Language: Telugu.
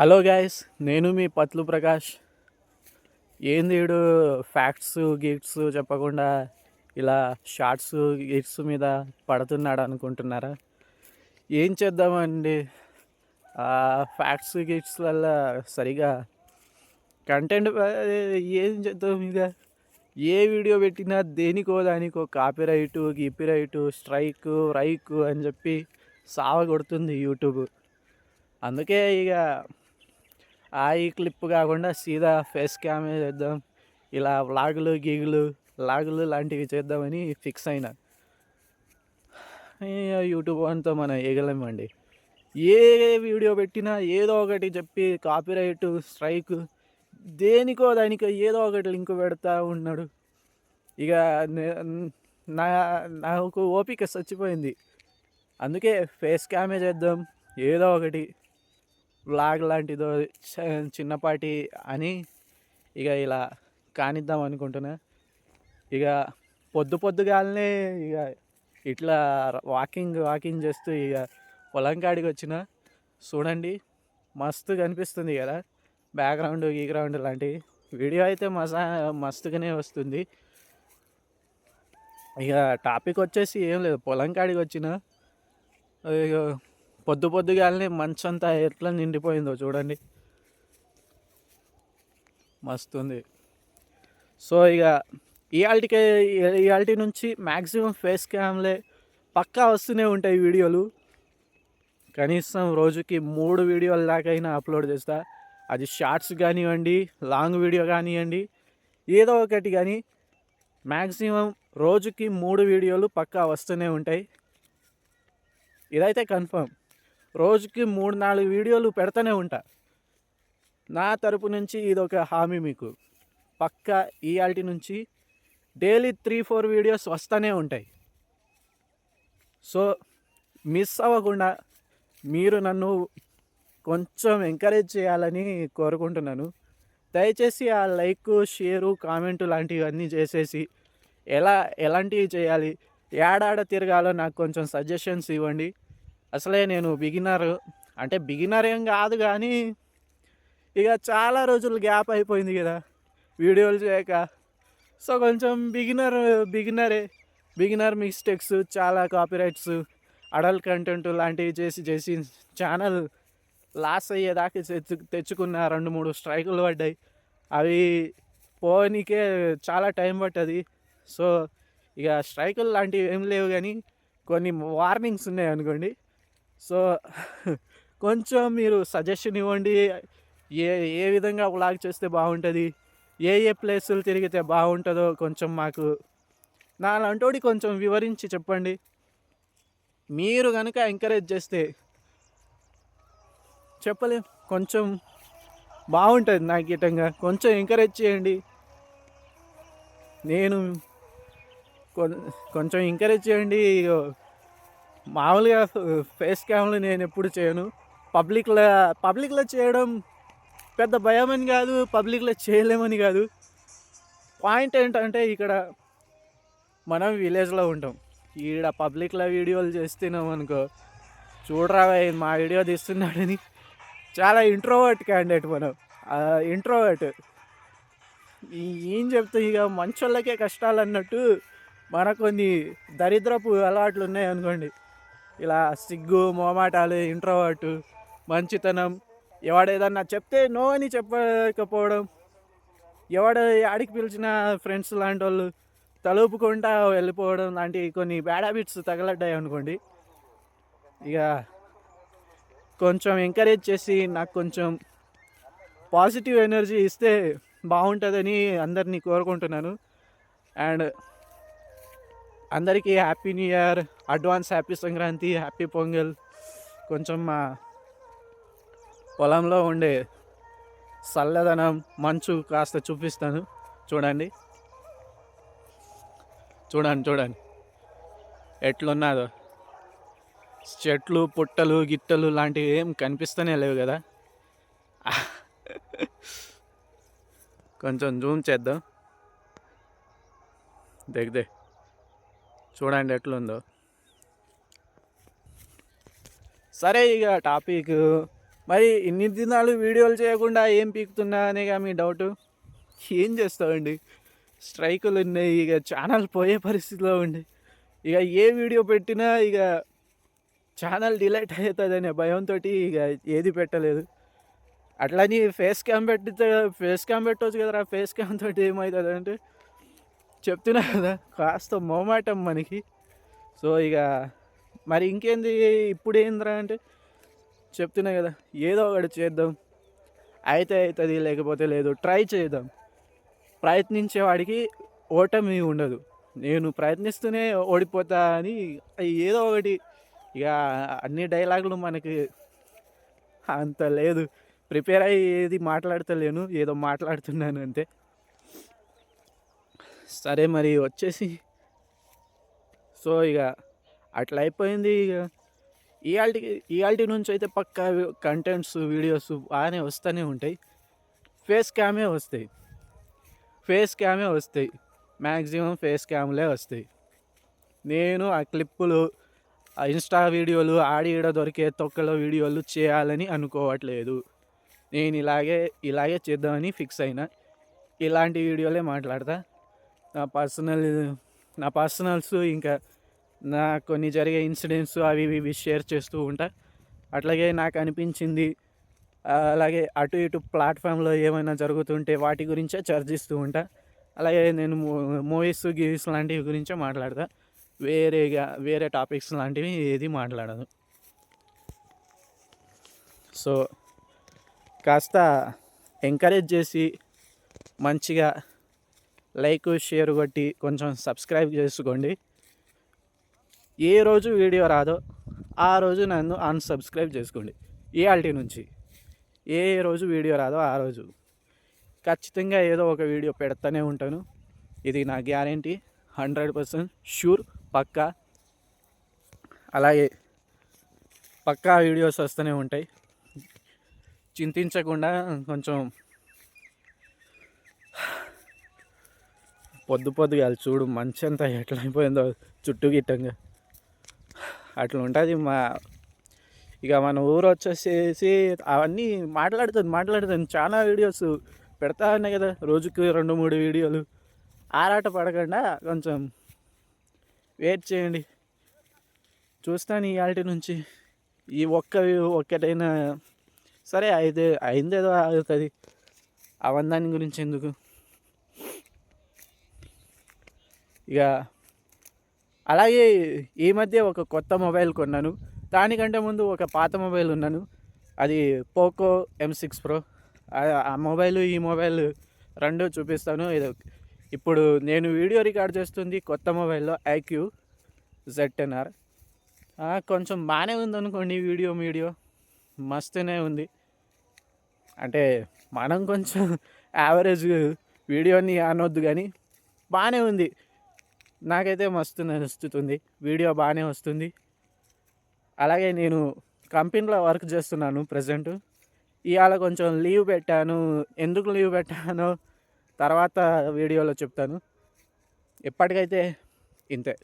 హలో గాయస్ నేను మీ పత్లు ప్రకాష్. ఏంది వీడు ఫ్యాక్ట్స్ గిఫ్ట్స్ చెప్పకుండా ఇలా షార్ట్స్ గిఫ్ట్స్ మీద పడుతున్నాడు అనుకుంటున్నారా? ఏం చేద్దామండి? ఫ్యాక్ట్స్ గిఫ్ట్స్ వల్ల సరిగా కంటెంట్ ఏం చేద్దాం ఇక? ఏ వీడియో పెట్టినా దేనికో దానికో కాపీ రైటు రైటు స్ట్రైక్ రైక్ అని చెప్పి సావ కొడుతుంది యూట్యూబ్ అందుకే ఇక ఆ ఈ క్లిప్ కాకుండా సీదా ఫేస్ క్యామే చేద్దాం ఇలా వ్లాగులు గీగులు లాగులు లాంటివి చేద్దామని ఫిక్స్ అయినా. యూట్యూబ్ అంతా మనం వేయగలమండి ఏ వీడియో పెట్టినా ఏదో ఒకటి చెప్పి కాపీరైట్ స్ట్రైక్ దేనికో దానికో ఏదో ఒకటి లింక్ పెడతా ఉన్నాడు. ఇక నే- నా నాకు ఓపిక చచ్చిపోయింది. అందుకే ఫేస్ క్యామే చేద్దాం. ఏదో ఒకటి. వ్లాగ్ లాంటిదో చ- చిన్నపాటి అని ఇక ఇలా కానిద్దాం అనుకుంటున్నా. ఇక పొద్దు పొద్దుగాలనే ఇక ఇట్లా వాకింగ్ వాకింగ్ చేస్తూ ఇక పొలం కాడికి వచ్చిన. చూడండి మస్తు కనిపిస్తుంది కదా. బ్యాక్గ్రౌండ్ గీగ్రౌండ్ లాంటివి వీడియో అయితే మసా మస్తుగానే వస్తుంది. ఇక టాపిక్ వచ్చేసి ఏం లేదు. పొలం కాడికి వచ్చిన. పొద్దు పొద్దుగాలనే మంచంతా ఎట్లా నిండిపోయిందో చూడండి. మస్తుంది. సో ఇక ఇవాళకి ఇవాళ నుంచి మ్యాక్సిమం ఫేస్ క్యామ్లే పక్కా వస్తూనే ఉంటాయి వీడియోలు. కనీసం రోజుకి మూడు వీడియోల దాకైనా అప్లోడ్ చేస్తా. అది షార్ట్స్ కానివ్వండి లాంగ్ వీడియో కానివ్వండి ఏదో ఒకటి కానీ మ్యాక్సిమం రోజుకి మూడు వీడియోలు పక్కా వస్తూనే ఉంటాయి. ఇదైతే కన్ఫర్మ్. రోజుకి మూడు నాలుగు వీడియోలు పెడతానే ఉంటా. నా తరపు నుంచి ఇది ఒక హామీ మీకు. పక్కా ఈఆల్టీ నుంచి డైలీ త్రీ ఫోర్ వీడియోస్ వస్తూనే ఉంటాయి. సో మిస్ అవ్వకుండా మీరు నన్ను కొంచెం ఎంకరేజ్ చేయాలని కోరుకుంటున్నాను. దయచేసి ఆ లైక్ షేరు కామెంట్ లాంటివన్నీ చేసేసి ఎలా ఎలాంటివి చేయాలి ఏడాడ తిరగాలో నాకు కొంచెం సజెషన్స్ ఇవ్వండి. అసలే నేను బిగినర్ అంటే బిగినర్ ఏం కాదు కానీ ఇక చాలా రోజులు గ్యాప్ అయిపోయింది కదా వీడియోలు చేయక. సో కొంచెం బిగినర్ బిగినరే బిగినర్ మిస్టేక్స్ చాలా కాపీరైట్స్ అడల్ట్ కంటెంట్ లాంటివి చేసి చేసి ఛానల్ లాస్ అయ్యేదాకా తెచ్చు తెచ్చుకున్న రెండు మూడు స్ట్రైకులు పడ్డాయి. అవి పోనీకే చాలా టైం పట్టది. సో ఇక స్ట్రైకులు లాంటివి ఏం లేవు కానీ కొన్ని వార్నింగ్స్ ఉన్నాయి అనుకోండి. సో కొంచెం మీరు సజెషన్ ఇవ్వండి. ఏ ఏ విధంగా వ్లాగ్ చేస్తే బాగుంటుంది? ఏ ఏ ప్లేసులు తిరిగితే బాగుంటుందో కొంచెం మాకు నా లాంటోడి కొంచెం వివరించి చెప్పండి. మీరు కనుక ఎంకరేజ్ చేస్తే చెప్పలేం. కొంచెం బాగుంటుంది నాకు ఇటంగా కొంచెం ఎంకరేజ్ చేయండి. నేను కొంచెం ఎంకరేజ్ చేయండి. ఇగో మామూలుగా ఫేస్ క్యామ్లు నేను ఎప్పుడు చేయను. పబ్లిక్లో పబ్లిక్లో చేయడం పెద్ద భయం అని కాదు పబ్లిక్లో చేయలేమని కాదు. పాయింట్ ఏంటంటే ఇక్కడ మనం విలేజ్లో ఉంటాం. ఈడ పబ్లిక్లో వీడియోలు చేస్తున్నాం అనుకో చూడరా మా వీడియో తీస్తున్నాడని. చాలా ఇంట్రోవర్ట్ క్యాండిడేట్ మనం. ఇంట్రోవర్ట్ ఏం చెప్తాం ఇక మంచోళ్ళకే కష్టాలు అన్నట్టు మనకు కొన్ని దరిద్రపు అలవాట్లు ఉన్నాయి అనుకోండి. ఇలా సిగ్గు మోమాటాలు ఇంట్రోవర్టు మంచితనం ఎవడేదన్నా చెప్తే నో అని చెప్పకపోవడం ఎవడు ఆడికి పిలిచిన ఫ్రెండ్స్ లాంటి వాళ్ళు తలుపుకుంటా వెళ్ళిపోవడం లాంటి కొన్ని బ్యాడ్ హ్యాబిట్స్ తగలడ్డాయి అనుకోండి. ఇక కొంచెం ఎంకరేజ్ చేసి నాకు కొంచెం పాజిటివ్ ఎనర్జీ ఇస్తే బాగుంటుందని అందరినీ కోరుకుంటున్నాను. అండ్ అందరికీ happy new year advance happy Sankranti happy Pongal కొంచెం మా పొలంలో ఉండే చల్లదనం మంచు కాస్త చూపిస్తాను. చూడండి. చూడండి చూడండి. ఎట్లున్నదో. చెట్లు పుట్టలు గిట్టలు లాంటివి ఏం కనిపిస్తూనే లేవు కదా. కొంచెం జూమ్ చేద్దాం. దగ్గర చూడండి ఎట్లుందో. సరే ఇక టాపిక్ మరి ఇన్ని దినాలు వీడియోలు చేయకుండా ఏం పీకుతున్నా అనేగా మీ డౌట్ ఏం చేస్తామండి? స్ట్రైకులు ఉన్నాయి ఇక ఛానల్ పోయే పరిస్థితిలో ఉండి ఇక ఏ వీడియో పెట్టినా ఇక ఛానల్ డిలైట్ అవుతుందనే భయంతో ఇక ఏది పెట్టలేదు. అట్లని ఫేస్ క్యామ్ పెట్టి ఫేస్ క్యామ్ పెట్టవచ్చు కదరా ఫేస్ క్యామ్ తోటి ఏమవుతుందంటే చెప్తున్నా కదా కాస్త మొమాటం మనకి. సో ఇక మరి ఇంకేంది ఇప్పుడు ఏందిరా అంటే చెప్తున్నా కదా ఏదో ఒకటి చేద్దాం. అయితే అవుతుంది లేకపోతే లేదు ట్రై చేద్దాం. ప్రయత్నించేవాడికి ఓటమి ఉండదు. నేను ప్రయత్నిస్తూనే ఓడిపోతా అని ఏదో ఒకటి ఇక అన్ని డైలాగులు మనకి అంత లేదు. ప్రిపేర్ అయ్యేది మాట్లాడతలేను ఏదో మాట్లాడుతున్నాను అంతే. సరే మరి వచ్చేసి. సో ఇక అట్లా అయిపోయింది ఇక. ఇయాల్టికి ఇయాల్టి నుంచి అయితే పక్కా కంటెంట్స్ వీడియోస్ బాగానే వస్తూనే ఉంటాయి. ఫేస్ క్యామే వస్తాయి. ఫేస్ క్యామే వస్తాయి. మ్యాక్సిమం ఫేస్ క్యామ్లే వస్తాయి. నేను ఆ క్లిప్పులు ఆ ఇన్స్టా వీడియోలు ఆడిడ దొరికే తొక్కల వీడియోలు చేయాలని అనుకోవట్లేదు. నేను ఇలాగే ఇలాగే చేద్దామని ఫిక్స్ అయినా. ఇలాంటి వీడియోలే మాట్లాడతా. నా పర్సనల్ నా పర్సనల్స్ ఇంకా నా కొన్ని జరిగే ఇన్సిడెంట్స్ అవి ఇవి షేర్ చేస్తూ ఉంటా. అట్లాగే నాకు అనిపించింది అలాగే అటు ఇటు ప్లాట్ఫామ్లో ఏమైనా జరుగుతుంటే వాటి గురించే చర్చిస్తూ ఉంటా. అలాగే నేను మూవీస్ గీవీస్ లాంటివి గురించే మాట్లాడతా. వేరేగా వేరే టాపిక్స్ లాంటివి ఏది మాట్లాడదు. సో కాస్త ఎంకరేజ్ చేసి మంచిగా లైక్ షేర్ కొట్టి కొంచెం సబ్స్క్రైబ్ చేసుకోండి. ఏ రోజు వీడియో రాదో ఆ రోజు నన్ను అన్సబ్స్క్రైబ్ చేసుకోండి. ఏ ఆల్టీ నుంచి. ఏ రోజు వీడియో రాదో ఆ రోజు. ఖచ్చితంగా ఏదో ఒక వీడియో పెడతానే ఉంటాను. ఇది నా గ్యారంటీ. హండ్రెడ్ పర్సెంట్ షూర్ పక్కా. అలాగే పక్కా వీడియోస్ వస్తూనే ఉంటాయి. చింతించకుండా కొంచెం పొద్దు పొద్దుగా చూడు మంచి అంతా ఎట్లయిపోయిందో చుట్టూ గిట్టంగా. అట్లా ఉంటుంది మా ఇక మన ఊరు వచ్చేసేసి అవన్నీ మాట్లాడుతుంది మాట్లాడుతుంది. చాలా వీడియోస్ పెడతా ఉన్నాయి కదా రోజుకి రెండు మూడు వీడియోలు. ఆరాట పడకుండా కొంచెం వెయిట్ చేయండి. చూస్తాను ఇవాళ నుంచి. ఈ ఒక్క ఒక్కటైనా సరే అయితే అయిందేదో అవుతుంది దాని గురించి ఎందుకు? ఇక అలాగే ఈ మధ్య ఒక కొత్త మొబైల్ కొన్నాను. దానికంటే ముందు ఒక పాత మొబైల్ ఉన్నాను. అది పోకో ఎం సిక్స్ ప్రో ఆ మొబైల్ ఈ మొబైల్ రెండు చూపిస్తాను. ఇది ఇప్పుడు నేను వీడియో రికార్డ్ చేస్తుంది కొత్త మొబైల్లో ఐక్యూ జెడ్ ఆర్ కొంచెం బాగానే ఉందనుకోండి వీడియో వీడియో మస్తునే ఉంది. అంటే మనం కొంచెం యావరేజ్ వీడియోని అనొద్దు కానీ బాగానే ఉంది. నాకైతే మస్తు నచ్చుతుంది. వీడియో బాగానే వస్తుంది. అలాగే నేను కంపెనీలో వర్క్ చేస్తున్నాను ప్రజెంట్ ఇవాళ కొంచెం లీవ్ పెట్టాను. ఎందుకు లీవ్ పెట్టానో తర్వాత వీడియోలో చెప్తాను. ఎప్పటికైతే ఇంతే.